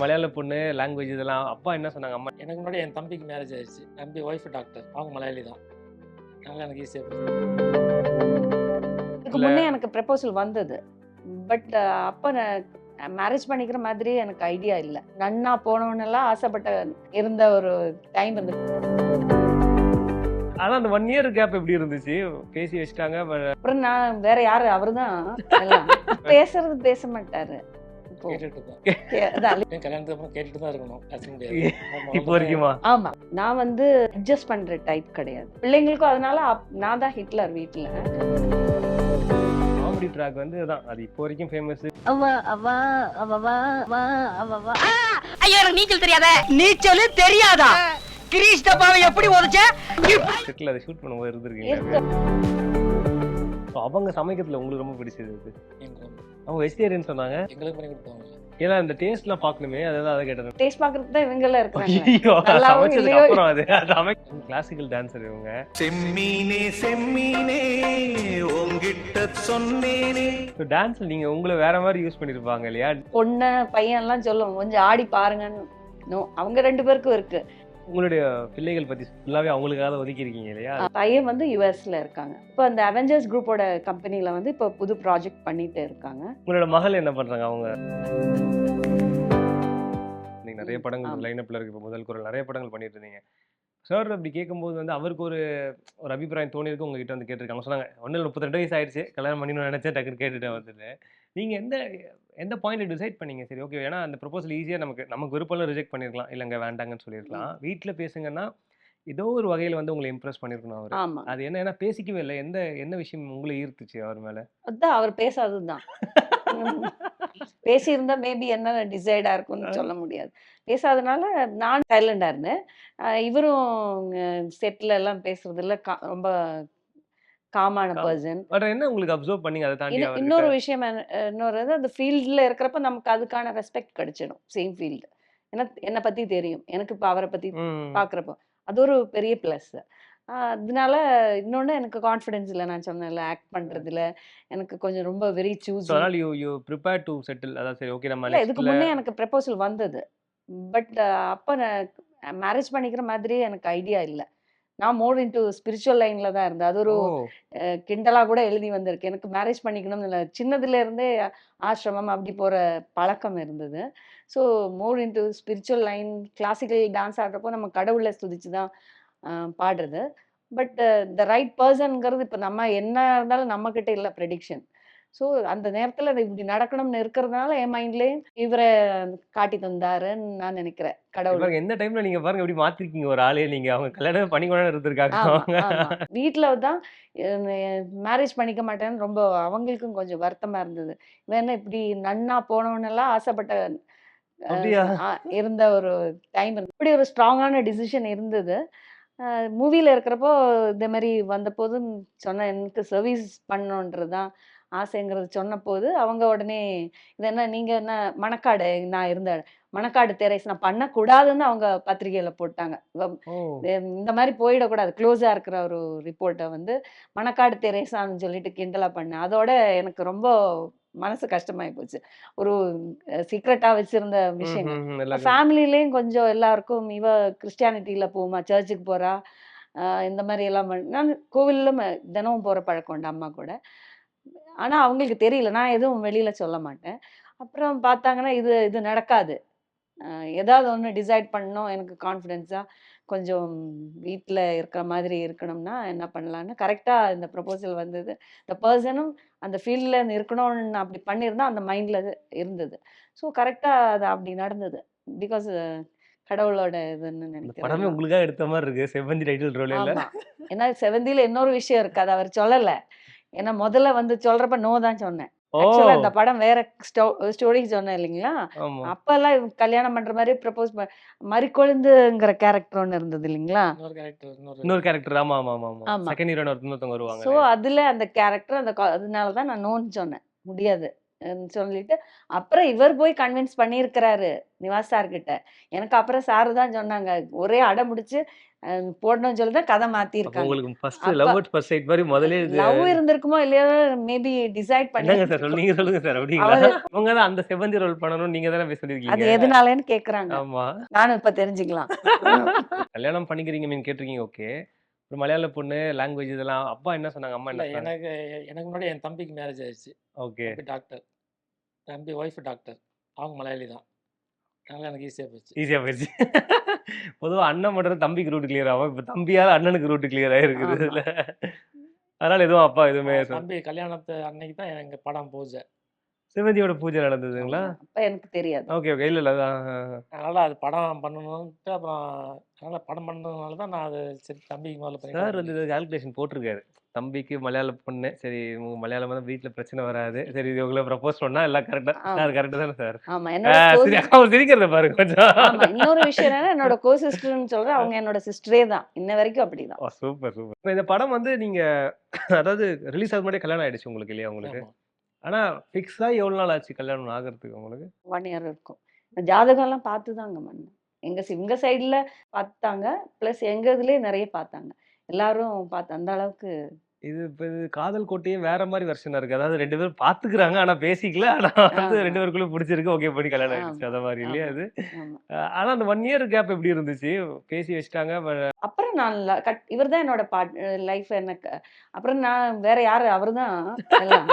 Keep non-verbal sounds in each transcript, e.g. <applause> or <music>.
மலையாள பொண்ணு லாங்குவேஜ் இதெல்லாம் அப்பா என்ன சொன்னாங்க? அம்மா எனக்கு முன்னாடி என் தம்பிக்கு மேரேஜ் ஆயிடுச்சு. தம்பி ஒய்ஃப் டாக்டர் அவங்க மலையாளி தான். அதனால எனக்கு ஈஸியாக இதுக்கு முன்னே எனக்கு ப்ரப்போசல் வந்தது. பட் அப்போ மேரேஜ் பண்ணிக்கிற மாதிரி எனக்கு ஐடியா இல்லை. நன்னா போனவனெல்லாம் ஆசைப்பட்ட இருந்த ஒரு டைம் இருந்து அதான் அந்த ஒன் இயர் கேப் எப்படி இருந்துச்சு? பேசி வச்சுட்டாங்க அப்புறம் நான் வேற யாரு? அவர்தான் எல்லாம் பேசுறது பேச மாட்டாரு. நான் வந்து அட்ஜஸ்ட் பண்ற டைப் கிடையாது. பிள்ளைங்களுக்கும் அதனால நான் தான் ஹிட்லர் வீட்டுல காமெடி ட்ராக் வந்து அதான் அது இப்போ வரைக்கும் ஃபேமஸ் அவ அவ அவ அவ அவ ஐயோ நீச்சல் தெரியாத. நீச்சல் தெரியாதா? கிரீஷ் டப்பாவை எப்படி உதச்ச? செட்டில் அதை ஷூட் பண்ணும்போது இருந்திருக்கீங்க அவங்க சமைக்கிறதுல உங்களுக்கு ரொம்ப பிடிச்சது இது அவங்க வெஜிடேரியன் சொன்னாங்க. எங்களுக்கு பண்ணி கொடுப்பாங்க ஏன்னா இந்த டேஸ்ட்லாம் பார்க்கணுமே அதான் அதை கேட்டது டேஸ்ட் பாக்குறதுக்கு தான் இவங்க எல்லாம் இருக்கிறாங்க ஐயோ நல்லாவும் சமைச்சதுக்கு. அப்புறம் அது கிளாசிக்கல் டான்சர் இவங்க. செம்மீனே செம்மீனே உங்கிட்ட சொன்னேனே. டான்ஸ்ல நீங்க உங்களை வேற மாதிரி யூஸ் பண்ணிருப்பாங்க இல்லையா? பொண்ணு பையன் எல்லாம் சொல்லுவோம் கொஞ்சம் ஆடி பாருங்கன்னு. நோ அவங்க ரெண்டு பேருக்கும் இருக்கு. உங்களுடைய பிள்ளைகள் பத்தி ஃபுல்லாவே அவங்களுக்காக ஒதுக்கி இருக்கீங்க இல்லையா? பையன் வந்து யூஎஸ்ல இருக்காங்க. இப்போ அந்த அவெஞ்சர்ஸ் குரூப்போட கம்பெனில வந்து இப்போ புது ப்ராஜெக்ட் பண்ணிட்டு இருக்காங்க. உங்களோட மகள் என்ன பண்றாங்க அவங்க? நீங்க நிறைய படங்கள் ஆமா. லைனப்ல இருக்கு இப்போ முதல் குரல் நிறைய படங்கள் பண்ணிட்டு இருந்தீங்க. சார் அப்படி கேட்கும்போது வந்து அவருக்கு ஒரு ஒரு அபிப்பிராயம் தோணிருக்கு உங்ககிட்ட வந்து கேட்டிருக்காங்க. சொன்னாங்க ஒன்றில் முப்பத்திரெண்டு வயசு ஆயிடுச்சு கல்யாணம் பண்ணணும்னு நினைச்சேன் டக்குன்னு கேட்டுட்டேன் வந்துட்டு. நீங்க எந்த எந்த பாயிண்ட் டிசைட் பண்ணீங்க? சரி ஓகே ஏன்னா அந்த ப்ரொபோசல் ஈஸியாக நமக்கு நமக்கு விருப்பம் ரிஜெக்ட் பண்ணிருக்கலாம் இல்லைங்க வேண்டாங்கன்னு சொல்லியிருக்கலாம் வீட்டில் பேசுங்கன்னா ஏதோ ஒரு வகையில் வந்து உங்களை இம்ப்ரெஸ் பண்ணியிருக்கணும் அவர். அது என்ன ஏன்னா பேசிக்கவே இல்லை. எந்த என்ன விஷயம் உங்களை ஈர்த்துச்சு அவர் மேல? அதான் அவர் பேசாததுதான். பேசியிருந்தா மேபி என்ன டிசைடா இருக்கும்னு சொல்ல முடியாது. பேசாதனால நான் சைலண்டா இருந்தேன். இவரும் செட்ல எல்லாம் பேசுறது இல்ல கா- ரொம்ப காமான. பர்சன் பட் என்ன உங்களுக்கு அப்சர்வ் பண்ணீங்க? அதை தாண்டி? இன்னொரு விஷயம் இன்னொரு இது, அந்த ஃபீல்டில் இருக்கிறப்ப நமக்கு அதுக்கான ரெஸ்பெக்ட் கிடைச்சிடும் சேம் ஃபீல்டு ஏன்னா என்னை பத்தி தெரியும். எனக்கு இப்போ அவரை பத்தி ம். பார்க்குறப்போ அது ஒரு பெரிய ப்ளஸ் அதனால இன்னொன்று எனக்கு கான்ஃபிடென்ஸ் இல்லை நான் சொன்னேன்ல ஆக்ட் பண்ணுறதுல எனக்கு கொஞ்சம் ரொம்ப வெரி சூஸ் அதனால you you prepare to settle அதான் சரி ஓகே நம்ம இல்லை இதுக்கு முன்னே எனக்கு ப்ரப்போசல் வந்தது. பட் அப்போ மேரேஜ் பண்ணிக்கிற மாதிரி எனக்கு ஐடியா இல்லை. நான் மோர் இன்டு ஸ்பிரிச்சுவல் லைனில் தான் இருந்தேன். அது ஒரு கிண்டலா கூட எழுதி வந்திருக்கு. எனக்கு மேரேஜ் பண்ணிக்கணும்னு இல்லை. சின்னதுல இருந்தே ஆசிரமம் அப்படி போற பழக்கம் இருந்தது. So more into spiritual line classical dance ஆடுறப்போ நம்ம கடவுளை ஸ்துதிச்சு தான் பாடுறது. பட் த ரைட் பர்சன்ங்கிறது இப்போ நம்ம என்ன இருந்தாலும் நம்ம கிட்ட இல்லை ப்ரெடிக்ஷன் ஸோ அந்த நேரத்தில் இப்படி நடக்கணும்னு இருக்கிறதுனால என் மைண்ட்லேயே இவரை காட்டி தந்தாருன்னு நான் நினைக்கிறேன் கடவுள். எந்த டைம்ல நீங்க பாருங்க எப்படி மாத்திருக்கீங்க ஒரு ஆளே நீங்க. அவங்க கல்யாணம் பண்ணி கொண்டு இருந்திருக்காங்க. வீட்ல தான் மேரேஜ் பண்ணிக்க மாட்டேன்னு ரொம்ப அவங்களுக்கும் கொஞ்சம் வருத்தமா இருந்தது. என்ன இப்படி நன்னா போனவனெல்லாம் ஆசைப்பட்ட இருந்த ஒரு டைம் இப்படி ஒரு ஸ்ட்ராங்கான டிசிஷன் இருந்தது. மூவியில் இருக்கிறப்போ இந்த மாதிரி வந்தபோது சொன்ன எனக்கு சர்வீஸ் பண்ணணுன்றது தான் ஆசைங்கிறது சொன்னபோது அவங்க உடனே இது என்ன நீங்கள் என்ன மணக்காடு நான் இருந்த மணக்காடு தெரேஸ் நான் பண்ணக்கூடாதுன்னு அவங்க பத்திரிகையில் போட்டாங்க. இந்த மாதிரி போயிடக்கூடாது க்ளோஸாக இருக்கிற ஒரு ரிப்போர்ட்டை வந்து மணக்காடு தெரேசான்னு சொல்லிட்டு கிண்டலா பண்ணேன் அதோட எனக்கு ரொம்ப மனசு கஷ்டமாயி போச்சு. ஒரு சீக்ரெட்டாக வச்சிருந்த விஷயங்கள். ம், ம், எல்லாரும் ஃபேமிலிலேயும் கொஞ்சம் எல்லாருக்கும் இவ கிறிஸ்டியானிட்டியில் போகுமா சர்ச்சுக்கு போகிறா இந்த மாதிரி எல்லாம் நான் கோவிலில் தினமும் போகிற பழக்கம் உண்டு அம்மா கூட. ஆனால் அவங்களுக்கு தெரியல. நான் எதுவும் வெளியில் சொல்ல மாட்டேன். அப்புறம் பார்த்தாங்கன்னா இது இது நடக்காது. ஏதாவது ஒன்று டிசைட் பண்ணணும். எனக்கு கான்ஃபிடென்ஸாக கொஞ்சம் வீட்டில் இருக்கிற மாதிரி இருக்கணும்னா என்ன பண்ணலான்னு கரெக்டாக இந்த ப்ரப்போசல் வந்தது. இந்த பர்சனும் அந்த ஃபீல்டில் இருக்கணும்னு அப்படி பண்ணியிருந்தா அந்த மைண்டில் இருந்தது. ஸோ கரெக்டாக அது அப்படி நடந்தது. பிகாஸ் கடவுளோட இதுன்னு நினைக்கிறேன் படமே. உங்களுக்காக எடுத்த மாதிரி இருக்கு. செவ்வந்தி டைட்டில் ரோல் ஏன்னா செவந்தியில இன்னொரு விஷயம் இருக்கு. அது அவர் சொல்லல. ஏன்னா முதல்ல வந்து சொல்றப்ப நோ தான் சொன்னேன். இந்த படம் வேற ஸ்டோரி சொன்னேன் இல்லைங்களா? அப்பெல்லாம் இவங்க கல்யாணம் பண்ற மாதிரி ப்ரப்போஸ் மறிக்கொழுந்துங்கிற கேரக்டர் ஒன்று இருந்தது இல்லைங்களா? இன்னொரு கேரக்டர் இன்னொரு இன்னொரு கேரக்டர் ஆமா ஆமா ஆமா ஆமா. ஆமா. செகண்ட் ஹீரோன் ஒருத்தவங்க வருவாங்க. ஸோ அதுல அந்த கேரக்டர் அந்த அதனால தான் நான் நோன்னு சொன்னேன். முடியாது. சொல்லிட்டு அப்புறம் இவர் போய் கன்வின்ஸ் பண்ணியிருக்கிறாரு நிவாஸ் சார் கிட்ட. எனக்கு அப்புறம் சார் தான் சொன்னாங்க ஒரே அடம் முடிச்சு போடணும்னு சொல்லி தான் கதை மாத்திருக்காங்க. உங்களுக்கு first love at first sight மாதிரி முதல்ல லவ் இருந்திருக்குமோ இல்லையோ மேபி டிசைட் பண்ணி என்னங்க சார் நீங்க சொல்லுங்க சார் அப்படிங்களா? அவங்க தான் அந்த செவந்தி ரோல் பண்ணணும் நீங்க தானே போய் அது சொல்லிருக்கீங்க எதனாலன்னு கேக்குறாங்க. ஆமா. நானும் இப்ப தெரிஞ்சுக்கலாம். கல்யாணம் பண்ணிக்கிறீங்க மீன் கேட்டிருக்கீங்க ஓகே ஒரு மலையாள பொண்ணு லாங்குவேஜ் இதெல்லாம் அப்பா என்ன சொன்னாங்க? அம்மா என்ன எனக்கு எனக்கு முன்னாடி என் தம்பிக்கு மேரேஜ் ஆயிடுச்சு. ஓகே. டாக்டர் தம்பி ஒய்ஃப் டாக்டர் அவங்க மலையாளி தான். அதனால எனக்கு ஈஸியாக போச்சு. ஈஸியா போயிடுச்சு. பொதுவா அண்ணன் மட்டும் தம்பிக்கு ரூட் கிளியர் ஆகும். இப்ப தம்பியால அண்ணனுக்கு ரூட் கிளியர் ஆயிருக்குது ஆமா. இதுல. அதனால எதுவும் அப்பா எதுவுமே தம்பி கல்யாணத்து அன்னைக்கு தான் எங்கள் படம் பூஜை சிவந்தியோட பூஜை நடந்ததுங்களா? அப்ப எனக்கு தெரியாது. Okay okay. இல்ல இல்ல. அதான் அதனால் அது படம் பண்ணணுன்ட்டு அப்புறம் அதனால் படம் பண்ணதுனால தான் நான் அது சரி தம்பிக்கு முதல்ல சார் வந்து கால்குலேஷன் போட்டிருக்காரு. தம்பிக்கு மலையாள பொண்ணு. சரி உங்க மலையாளம் தான் வீட்டுல பிரச்சனை வராது. சரி இது உங்களை ப்ரப்போஸ் பண்ணா எல்லாம் கரெக்டா ஆமா. சார் கரெக்டா தானே சார்? ஆமா. ஆ, என்னோட சரி co- அவர் சிரிக்கிறத பாருங்க கொஞ்சம். இன்னொரு விஷயம் என்னன்னா என்னோட கோ சிஸ்டர்னு சொல்றேன். அவங்க என்னோட சிஸ்டரே தான். இன்ன வரைக்கும் அப்படிதான். Oh super super. இந்த படம் வந்து நீங்க அதாவது ரிலீஸ் ஆகும் முன்னாடி கல்யாணம் ஆயிடுச்சு உங்களுக்கு இல்லையா உங்களுக்கு? ஆமா. ஆனால் ஃபிக்ஸாக எவ்வளோ நாள் ஆச்சு கல்யாணம் ஆகிறதுக்கு உங்களுக்கு? ஒன் இயர் இருக்கும். ஜாதகம்லாம் பார்த்து தாங்க பண்ணேன். எங்கள் சி- சைடில் பார்த்தாங்க. ப்ளஸ் எங்கள் இதுலேயே நிறைய பார்த்தாங்க. எல்லாரும் பார்த்து அந்த அளவுக்கு இது இப்ப இது காதல் கோட்டையே வேற மாதிரி வெர்ஷனா இருக்கு. அதாவது ரெண்டு பேரும் பாத்துக்கிறாங்க ஆனா பேசிக்கல. ஆனா வந்து. ரெண்டு பேருக்குள்ள பிடிச்சிருக்கு. ஓகே பண்ணி கல்யாணம். ஆயிடுச்சு. அத மாதிரி இல்லையா. அது ஆனா அந்த ஒன் இயர் கேப் எப்படி இருந்துச்சு? பேசி வச்சுட்டாங்க அப்புறம் நான் கட் இவர் தான் என்னோட பார்ட் லைஃப் எனக்கு அப்புறம் நான் வேற யாரு? அவர்தான் எல்லாம்.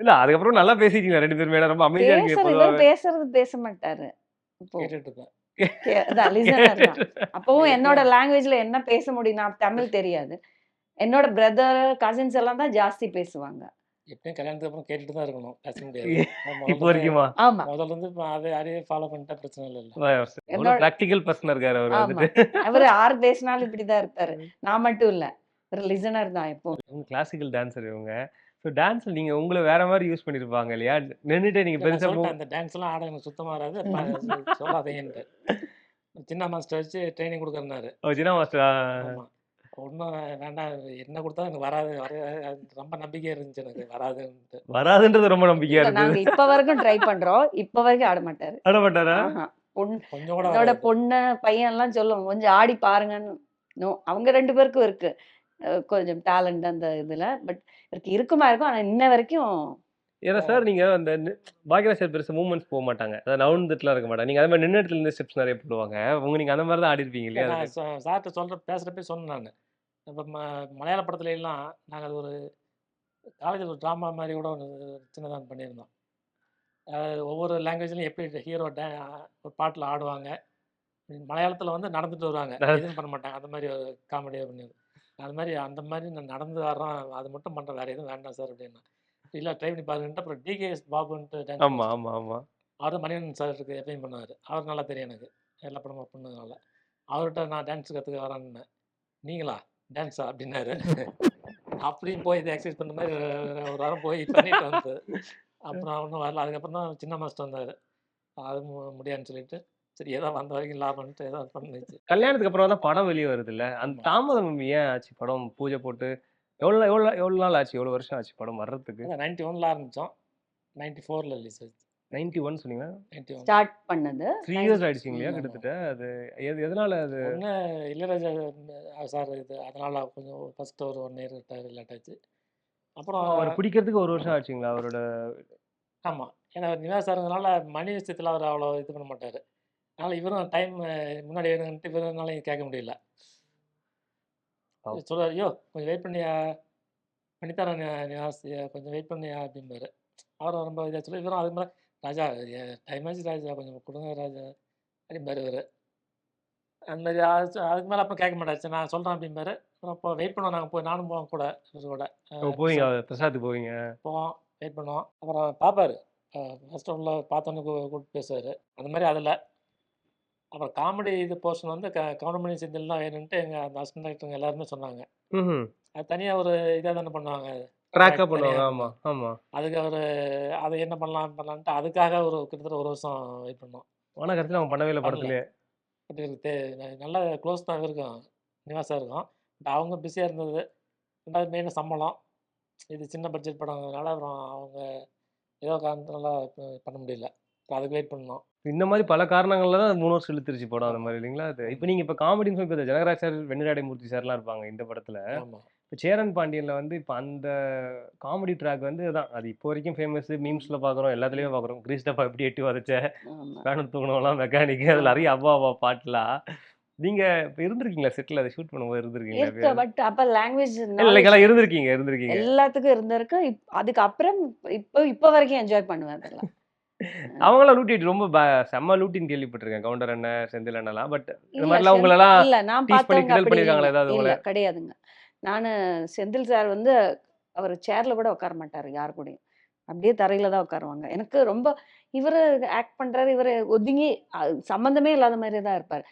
இல்ல அதுக்கப்புறம் நல்லா பேசிட்டீங்க. ரெண்டு பேருமே ஏன்னா ரொம்ப அமைதியா இருக்கு பேசுறது பேச மாட்டாரு. தான் அப்பவும் என்னோட லாங்குவேஜ்ல என்ன பேச முடியும்? நான் தமிழ் தெரியாது. என்னோட பிரதர் கசின்ஸ் எல்லாம் தான் ஜாஸ்தி பேசுவாங்க. எப்பயும் கல்யாணத்துக்கு அப்புறம் கேட்டுட்டு தான் இருக்கணும். <laughs> இப்போ வரைக்குமா? ஆமா. முதல்ல இருந்து அதை அதையே ஃபாலோ பண்ணிட்டா பிரச்சனை இல்லை பிராக்டிக்கல் பர்சன் இருக்காரு அவர் வந்துட்டு. அவரு ஆறு <laughs> பேசினாலும் இப்படிதான் இருப்பாரு. நான் மட்டும் இல்ல. ஒரு லிசனர் தான் எப்போ கிளாசிக்கல் டான்சர் இவங்க. ஸோ டான்ஸ்ல நீங்க உங்களை வேற மாதிரி யூஸ் பண்ணிருப்பாங்க இல்லையா? நின்னுட்டு நீங்க பெருசா அந்த டான்ஸ் எல்லாம் ஆட எனக்கு சுத்தமா வராது. <laughs> சொல்லாதீங்கன்ட்டு சின்ன மாஸ்டர் வச்சு ட்ரைனிங் கொடுக்கறனாரு ஓ, சின்ன மாஸ்டர் ஒன்றும் வேண்டாம் என்ன கொடுத்தா எனக்கு வராது வர ரொம்ப நம்பிக்கை இருந்துச்சு எனக்கு வராதுன்ட்டு. வராதுன்றது ரொம்ப நம்பிக்கையா இருந்தது இப்ப வரைக்கும் ட்ரை பண்றோம். இப்ப வரைக்கும் ஆட மாட்டாரு. ஆட மாட்டாரா? ஆஹா. பொண்ணு கொஞ்சம் கூட என்னோட வராது. பொண்ணு பையன் எல்லாம் சொல்லுவாங்க கொஞ்சம் ஆடி பாருங்கன்னு. நோ அவங்க ரெண்டு பேருக்கும் இருக்கு. கொஞ்சம் டேலண்ட் அந்த இதுல பட் இருக்கு இருக்குமா இருக்கும் ஆனா இன்ன வரைக்கும் ஏன்னா சார் நீங்க அந்த பாக்யராஜ் சார் பெருசா மூவ்மெண்ட்ஸ் போக மாட்டாங்க. அதாவது நவுந்துட்டுலாம் இருக்க மாட்டாங்க. நீங்க அதே மாதிரி நின்ன இடத்துல இருந்து ஸ்டெப்ஸ் நிறைய போடுவாங்க. உங்க நீங்க அந்த மாதிரி தான் ஆடி இருப்பீங்க இல்லையா சார்கிட்ட சொல்ற பேசுறப்ப சொன்னேன் நான். இப்போ ம மலையாள படத்துல எல்லாம் நாங்கள் அது ஒரு காலேஜில் ஒரு ட்ராமா மாதிரி கூட ஒன்று சின்னதாக பண்ணியிருந்தோம். ஒவ்வொரு லாங்குவேஜ்லையும் எப்படி ஹீரோ டே ஒரு பாட்டில் ஆடுவாங்க மலையாளத்தில் வந்து நடந்துட்டு வருவாங்க. எதுவும் பண்ண மாட்டாங்க. அந்த மாதிரி ஒரு காமெடியாக பண்ணியது அது மாதிரி அந்த மாதிரி நான் நடந்து வர்றோம். அது மட்டும் பண்ணுறேன் வேறு எதுவும் வேண்டாம் சார் அப்படின்னா. இல்லை ட்ரை பண்ணி பாருங்கன்ட்டு அப்புறம் டிகேஎஸ் பாபுன்ட்டு டான்ஸ் ஆமா ஆமா ஆமா. அவர் மணிவண்ணன் சார் இருக்கு எப்பயும் பண்ணுவார். அவர் நல்லா தெரியும் எனக்கு. எல்லா படமும் பண்ணதுனால அவர்கிட்ட நான் டான்ஸ் கற்றுக்க வரேன்னு. நீங்களா? டான்ஸா அப்படின்னாரு அப்படியும் போய் இதை எக்ஸசைஸ் பண்ண மாதிரி ஒரு வாரம் போய் பண்ணிட்டு வந்து அப்புறம் ஒன்றும் வரல. அதுக்கப்புறம் தான் சின்ன மாஸ்டர் வந்தார். அது முடியாதுன்னு சொல்லிட்டு சரி ஏதோ வந்த வரைக்கும் லாபம்ன்ட்டு ஏதோ பண்ணிச்சு கல்யாணத்துக்கு அப்புறம் தான் படம் வெளியே வருது இல்ல அந்த. தாமதம் ஏன் ஆச்சு படம் பூஜை போட்டு? எவ்வளவு எவ்வளவு எவ்வளவு நாள் ஆச்சு? எவ்வளவு வருஷம் ஆச்சு படம் வர்றதுக்கு? நைன்டி ஒன்ல ஆரம்பித்தோம் நைன்டி ஃபோரில் ரிலீஸ் ஆச்சு. Ninety one one. ஸ்டார்ட் பண்ணது த்ரீ இயர்ஸ் ஆயிடுச்சு இல்லையா. கிட்டத்தட்ட அது எது எதனால அது? ஒன்று இளையராஜா சார் இது அதனால் கொஞ்சம் ஃபஸ்ட்டு ஒரு ஒன் இயர் லேட் ஆச்சு அப்புறம் அவரை பிடிக்கிறதுக்கு ஒரு வருஷம் ஆச்சுங்களா அவரோட? ஆமாம் ஏன்னா நிவாஸ் சாருங்கிறனால மணி விஷயத்தில் அவர் அவ்வளோ இது பண்ண மாட்டார். அதனால் இவரும் டைம் முன்னாடி வேணுன்ட்டு இவருனால கேட்க முடியல. சொல்லுவார் ஐயோ கொஞ்சம் வெயிட் பண்ணியா பண்ணித்தரேன் நிவாஸ் கொஞ்சம் வெயிட் பண்ணியா அப்படிம்பாரு. அவரும் ரொம்ப இதாக சொல்லி இவரும் அது மாதிரி ராஜா டைம் ஆச்சு ராஜா கொஞ்சம் கொடுங்க ராஜா அப்படிம்பாரு இவர். அந்த மாதிரி அது- அதுக்கு மேலே அப்புறம் கேட்க மாட்டாச்சு நான் சொல்கிறேன் அப்படிம்பாரு. அப்புறம் இப்போ வெயிட் பண்ணுவோம். நாங்கள் போய் நானும் போவோம் கூட இவர் கூட. போவீங்க பிரசாத்துக்கு போவீங்க? போவோம் வெயிட் பண்ணுவோம். அப்புறம் பார்ப்பாரு ஃபர்ஸ்ட் உள்ள பார்த்தோன்னே கூப்பிட்டு பேசுவார். அந்த மாதிரி அதில் அப்புறம் காமெடி இது போர்ஷன் வந்து க கவுண்டமணி செந்தில் தான் வேணும்ட்டு எங்கள் அந்த அசிஸ்டன்ட் டைரக்டருங்க எல்லாருமே சொன்னாங்க. அது தனியாக ஒரு இதாக தானே பண்ணுவாங்க. ட்ராக்கா தனியா பண்ணுவாங்க. ஆமா. ஆமா. அதுக்கு அவர் அதை என்ன பண்ணலாம் பண்ணலான்ட்டு அதுக்காக ஒரு கிட்டத்தட்ட ஒரு வருஷம் வெயிட் பண்ணோம். ஆனா கடைசியில் அவங்க பண்ணவே இல்லை. படத்துலயே. பட் எனக்கு தே நல்ல க்ளோஸ் தான் இருக்கும். நிவாஸாக இருக்கும். பட் அவங்க பிஸியாக இருந்தது. ரெண்டாவது மெயின் சம்பளம். இது சின்ன பட்ஜெட் படங்கிறதுனால அப்புறம் அவங்க ஏதோ காரணத்தினால ப- பண்ண முடியல. அப்புறம் அதுக்கு வெயிட் பண்ணோம். இந்த மாதிரி பல காரணங்கள்ல தான் மூணு வருஷம் இழுத்துருச்சு படம் அந்த மாதிரி இல்லைங்களா? அது? இப்போ நீங்க இப்போ காமெடின்னு சொல்லி இப்போ ஜனகராஜ் சார் வெண்ணிராடை மூர்த்தி சார்லாம் இருப்பாங்க இந்த படத்துல. ஆமாம் இப்போ சேரன் பாண்டியன்ல வந்து இப்போ அந்த காமெடி ட்ராக் வந்து அதான் அது இப்போ வரைக்கும் ஃபேமஸ் மீம்ஸ்ல பாக்குறோம் எல்லாத்துலயும் பாக்குறோம். கிரீஸ் டப்பா எப்படி எட்டி வதச்ச? ஆமா. பேனர் தூங்கணும்லாம் மெக்கானிக் அதுல நிறைய அவ்வா அவ்வா பாட்டுலாம். நீங்க இப்போ இருந்திருக்கீங்களா? செட்டில் அதை ஷூட் பண்ணும்போது இருக்கு இருந்திருக்கீங்களா பட் அப்ப லாங்குவேஜ் இல்லைங்களா இருந்திருக்கீங்க இருந்திருக்கீங்க. எல்லாத்துக்கும் இருந்திருக்கு. அதுக்கு அப்புறம் இப்போ இப்போ வரைக்கும் என்ஜாய் பண்ணுவேன் அதெல்லாம். அவங்களாம் லூட்டிட்டு ரொம்ப செம்ம லூட்டின்னு கேள்விப்பட்டிருக்கேன் கவுண்டர் அண்ணன் செந்தில் அண்ணலாம் பட் இந்த மாதிரிலாம் உங்களெல்லாம் இல்ல நான் பண்ணிருக்காங்களா. ஏதாவது? கிடையாதுங்க. நான் செந்தில் சார் வந்து அவர் சேர்ல கூட உட்கார மாட்டாரு யார் கூடயும். அப்படியே தரையில தான் உட்காருவாங்க. எனக்கு ரொம்ப இவரு ஆக்ட் பண்றாரு இவர் ஒதுங்கி சம்மந்தமே சம்பந்தமே இல்லாத மாதிரி தான் இருப்பாரு.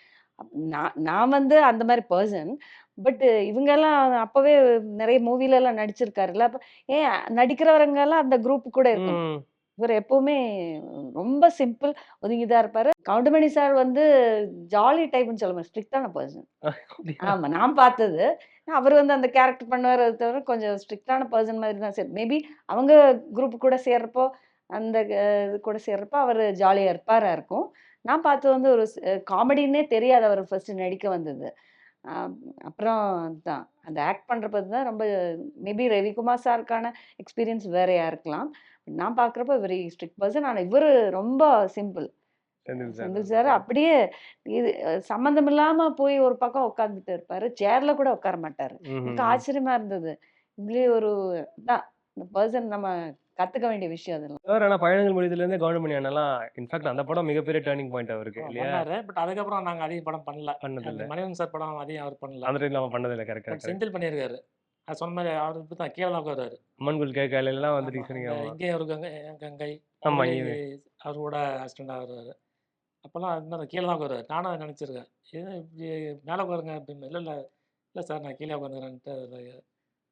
நான் நான் வந்து அந்த மாதிரி பர்சன் பட் இவங்கெல்லாம் அப்போவே அப்பவே நிறைய மூவில எல்லாம் நடிச்சிருக்காருல்ல அப்ப ஏன் நடிக்கிறவங்க எல்லாம் அந்த குரூப் கூட இருக்கும். இவர் எப்பவுமே ரொம்ப சிம்பிள் ஒதுங்கி தான் இருப்பாரு. கவுண்டமணி சார் வந்து ஜாலி டைப்னு சொல்ல முடியும் ஸ்ட்ரிக்டான பர்சன் ஆமா நான் பார்த்தது. அவர் வந்து அந்த கேரக்டர் பண்ணுவார் தவிர கொஞ்சம் ஸ்ட்ரிக்டான பர்சன் மாதிரி தான் சரி மேபி அவங்க குரூப் கூட சேர்றப்போ அந்த இது கூட சேர்றப்போ அவர் ஜாலியாக இருப்பாரா இருக்கும். நான் பார்த்தது வந்து ஒரு காமெடின்னே தெரியாது அவர் ஃபர்ஸ்ட் நடிக்க வந்தது. அப்புறம் தான் அந்த ஆக்ட் பண்ணுறப்ப தான் ரொம்ப மேபி ரவிக்குமார் சாருக்கான எக்ஸ்பீரியன்ஸ் வேறையா இருக்கலாம். நான் பார்க்குறப்ப வெரி ஸ்ட்ரிக்ட் பர்சன் ஆனால் இவர் ரொம்ப சிம்பிள் செந்தில் சார் அப்படியே இது சம்மந்தம் இல்லாம போய் ஒரு பக்கம் உட்காந்துட்டு இருப்பாரு. சேர்ல கூட உட்கார மாட்டாரு. எனக்கு ஆச்சரியமா இருந்தது. இப்படி ஒரு தான் இந்த பர்சன் நம்ம கத்துக்க வேண்டிய விஷயம் அதெல்லாம். சார் ஆனா பயணங்கள் முடியதுலேருந்து கவுண்டமணி அண்ணலாம் இன்ஃபேக்ட் அந்த படம் மிகப்பெரிய டேர்னிங் பாயிண்ட் அவருக்கு இல்லையா? பட் அதுக்கப்புறம் நாங்கள் அதிக படம் பண்ணல. பண்ணதில்ல. மணிவன் சார் படம் அதிகம் அவர் பண்ணல. அந்த டைம்ல அவன் பண்ணதில்லை கரெக்ட் பட் கரெக்ட் செந்தில் பண்ணியிருக்காரு அது சொன்ன மாதிரி அவர் இப்படி தான் கீழே தான் உட்காருவாரு. அம்மன் கோயில் கேட்கல எல்லாம் வந்து ஆமா, சொன்னீங்க. இங்கே ஒரு கங்கை அவரே கூட அசிஸ்டண்டாக வருவார். அப்போல்லாம் அது மாதிரி கீழே தான் உட்காருவார். நானும் அதை நினச்சிருக்கேன். இது இப்படி மேலே உட்காருங்க அப்படின்னு. இல்லை இல்லை இல்லை சார் நான் கீழே உட்காந்துக்கிறேன்ட்டு அதில்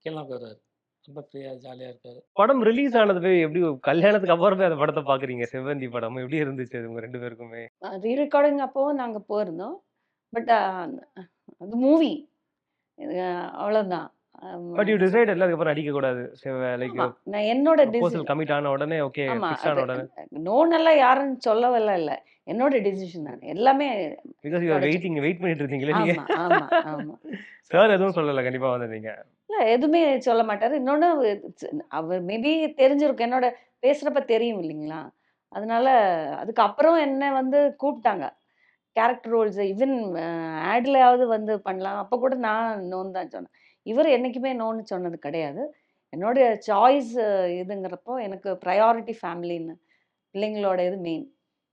கீழே தான் உட்காருவார். ரொம்ப ஃப்ரீயாக ஜாலியாக இருப்பார். படம் ரிலீஸ் ஆனது எப்படி கல்யாணத்துக்கு அப்புறம் அந்த படத்தை பாக்குறீங்க செவ்வந்தி படம். எப்படி இருந்துச்சு அது உங்க ரெண்டு பேருக்குமே? ரீ ரெக்கார்டிங் அப்போவும் நாங்க போயிருந்தோம். பட் அது மூவி அவ்வளவுதான். ஆம், பட் யூ டிசைட் இல்ல அதுக்கப்புறம் அடிக்க கூடாது லைக் நான் என்னோட ப்ரொபோசல் கமிட் ஆன உடனே ஓகே ஃபிக்ஸ் ஆன உடனே. நோனெல்லாம் யாருன்னு சொல்லவெல்லாம் இல்லை. என்னோட டிசிஷன் தான். எல்லாமே பிகாஸ் யூ வெயிட்டிங் வெயிட் பண்ணிட்டு இருந்தீங்களே நீங்க. ஆமா ஆமா ஆமா. <laughs> சார் எதுவும் சொல்லல கண்டிப்பா வந்திருந்தீங்க இல்ல எதுவுமே சொல்ல மாட்டாரு. இன்னொன்னு அவர்- அவர் மேபி தெரிஞ்சிருக்கும். என்னோட பேசுறப்ப தெரியும் இல்லைங்களா? அதனால அதுக்கப்புறம் என்ன வந்து கூப்பிட்டாங்க. கேரக்டர் ரோல்ஸ் ஈவன் ஆட்லயாவது வந்து பண்ணலாம். அப்போ கூட நான் நோன் தான் சொன்னேன். இவர் என்னைக்குமே நோன்னு சொன்னது கிடையாது. என்னோட சாய்ஸ் இதுங்கிறப்போ எனக்கு ப்ரையாரிட்டி ஃபேமிலின்னு பிள்ளைங்களோட இது மெயின்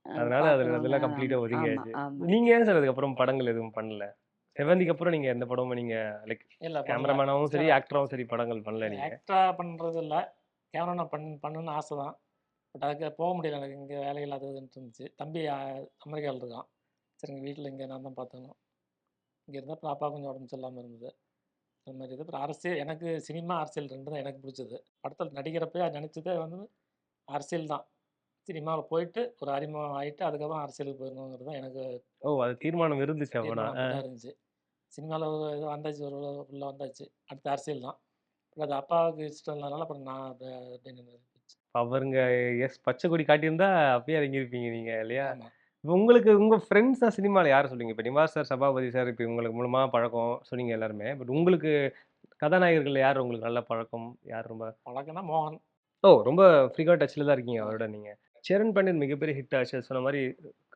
அதனால அதுல அதெல்லாம் கம்ப்ளீட்டா ஒதுங்கியாச்சு. நீங்க ஏன் சார் அதுக்கப்புறம் படங்கள் எதுவும் பண்ணல? செவந்திக்கு அப்புறம் நீங்க எந்த படமும் நீங்க லைக் கேமராமேனாவும் சரி ஆக்டராவும் சரி படங்கள் பண்ணல நீங்க? ஆக்டராக பண்ணுறது இல்லை. கேமரா நான் பண் பண்ணணும்னு ஆசை தான். பட் அதுக்கு போக முடியல எனக்கு இங்கே வேலை இல்லாததுன்ட்டு இருந்துச்சு. தம்பி அமெரிக்காவில் இருக்கான். சரி எங்கள் வீட்டில் இங்கே நான் தான் பார்த்துக்கணும் இங்கே இருந்தால் அப்பா கொஞ்சம் உடம்பு சரியில்லாமல் இருந்தது. அது மாதிரி இது. அப்புறம் அரசியல் எனக்கு சினிமா அரசியல் ரெண்டு தான் எனக்கு பிடிச்சது. படத்தில் நடிக்கிறப்ப நினச்சதே வந்து அரசியல் தான். சினிமாவில் போயிட்டு ஒரு அறிமுகம் ஆகிட்டு அதுக்கப்புறம் அரசியலுக்கு போயிடணுங்கிறது தான் எனக்கு ஓ அது தீர்மானம் இருந்துச்சு இருந்துச்சு. சினிமாவில் இது வந்தாச்சு ஒரு உள்ள- வந்தாச்சு. அடுத்த அரசியல் தான். அப்புறம் அது அப்பாவுக்கு இஷ்டம் இல்லாதனால அப்புறம் நான் அப்படி அப்படின்னு அவருங்க எஸ் பச்சை கொடி காட்டியிருந்தா அப்பயே இறங்கியிருப்பீங்க நீங்க இல்லையா. இப்போ உங்களுக்கு உங்க ஃப்ரெண்ட்ஸா சினிமாவில் யார் சொல்லுங்க இப்போ நிவாஸ் சார் சபாபதி சார் இப்போ உங்களுக்கு மூலமா பழக்கம் சொன்னீங்க எல்லாருமே. பட் உங்களுக்கு கதாநாயகர்கள் யார் உங்களுக்கு நல்ல பழக்கம்? யார் ரொம்ப பழக்கம்னா மோகன். ஓ ரொம்ப ஃப்ரீகா டச்சில் தான் இருக்கீங்க அவரோட நீங்க. சேரன் பாண்டியன் மிகப்பெரிய ஹிட் ஆச்சு. சொன்ன மாதிரி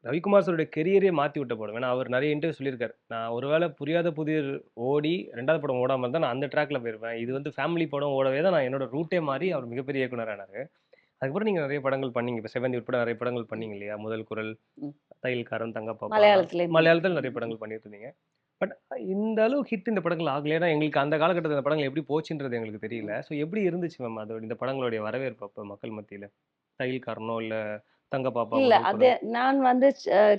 ரவிக்குமார் சாருடைய கெரியரே மாற்றி விட்ட படம். ஏன்னா அவர் நிறைய இன்டர்வியூ சொல்லியிருக்காரு. நான் ஒருவேளை புரியாத புதிர் ஓடி ரெண்டாவது படம் ஓடாமல் இருந்தால் நான் அந்த ட்ராக்ல போயிருப்பேன். இது வந்து ஃபேமிலி படம் ஓடவே தான் நான் என்னோட ரூட்டே மாறி அவர் மிகப்பெரிய இயக்குனர் ஆனாரு அதுக்கப்புறம் நீங்கள் நிறைய படங்கள் பண்ணீங்க. இப்போ செவந்தி உட்பட நிறைய படங்கள் பண்ணீங்க இல்லையா? முதல் குரல். தையல்காரன் தங்கப்பா மலையாளத்திலே மலையாளத்தில் நிறைய படங்கள் பண்ணிட்டு இருந்தீங்க பட் இந்த அளவு ஹிட் இந்த படங்கள் ஆகல ஏன்னா எங்களுக்கு அந்த காலகட்டத்தில் இந்த படங்கள் எப்படி போச்சுன்றது எங்களுக்கு தெரியல. ஸோ எப்படி இருந்துச்சு மேம் அதோட இந்த படங்களுடைய வரவேற்பு அப்போ மக்கள் மத்தியில்? தையல்காரனோ இல்லை தங்க பாப்பா இல்ல அது. நான் வந்து